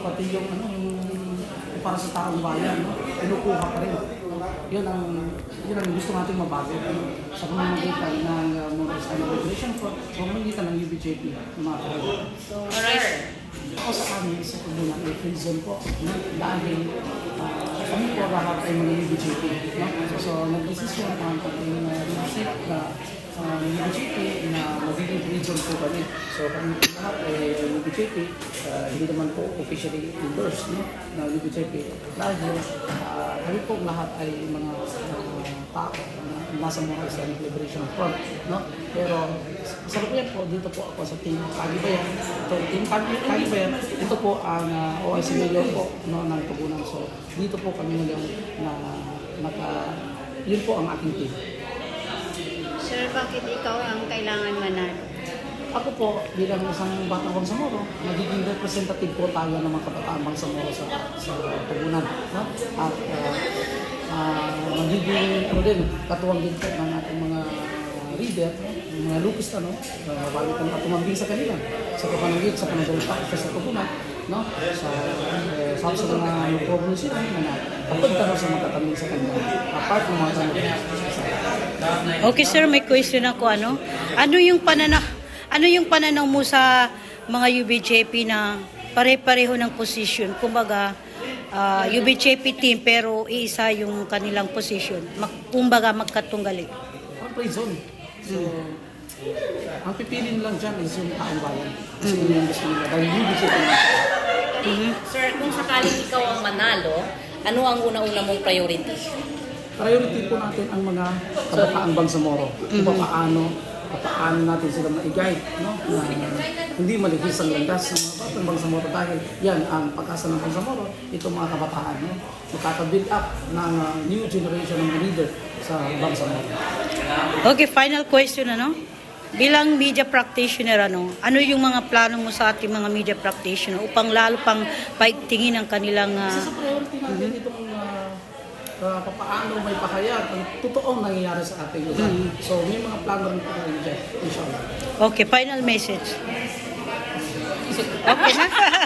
pati yung ano, yung, para sa taong bayan, no? Kinukuha pa rin. Yun ang, yun ang gusto natin mabago. Sa pamamagitan ng uh, Motorist and Regulation for pamamagitan ng UBJP, kaibigan. Alright. Ako sa amin, sa pagbunan ay free zone po. No? Dahil uh, kami po lahat ay mga UBJP. No? So, so nag-desisyon ang ating uh, leadership na uh, UBJP na magiging free zone po kami. So kami po lahat ay UBJP, uh, hindi naman po officially endorsed no? na UBJP. Dahil uh, kami po lahat ay mga uh, tao na nasa mga Islamic Liberation Front. No? Pero sa kasalukuyan po, dito po ako sa Team Kagibayan. Ito, Team Kagibayan, ito po ang uh, OIC Mayor po no, ng Tugunan. So dito po kami ngayon na naka, yun po ang aking team. Bakit ikaw ang kailangan manalo? Ako po, bilang isang batang Bangsamoro, magiging representative po tayo ng mga kabataan Bangsamoro sa, sa Tugunan. No? At uh, uh, magiging ano din, katuwang din po ng ating mga reader, yung mga lupista, no? Uh, bago kang tumambing sa kanila, sa kapanagig, sa panagulpa, sa Tugunan, no? Sa, uh, sa, sa mga sila, na na sa magtatambing sa kanila. Apart from mga kanila. Okay sir, may question ako ano. Ano yung pananaw ano yung pananaw mo sa mga UBJP na pare-pareho ng position? Kumbaga ah, UBJP team pero iisa yung kanilang position. Mag, kumbaga magkatunggali. Ang. So, ang pipili lang dyan is yung taong bayan. Kasi yun yung gusto nila. Dahil yung gusto nila. Sir, kung sakaling ikaw ang manalo, ano ang una-una mong priority? Priority po natin ang mga kabataang Bangsamoro. Kung paano, paano natin sila maigay. No? Na hindi maligis ang landas ng mga batang Bangsamoro dahil yan ang pag-asa ng Bangsamoro, ito mga kabataan. No? Makaka-build up ng uh, new generation ng leader sa Bangsamoro. Okay, final question ano. Bilang media practitioner ano, ano yung mga plano mo sa ating mga media practitioner upang lalo pang paigtingin ang kanilang Isa sa priority natin itong uh, uh, papaano may pakayag ang totoong nangyayari sa ating lugar. So may mga plano rin po tayo dyan, inshallah. Okay, final message. Okay na.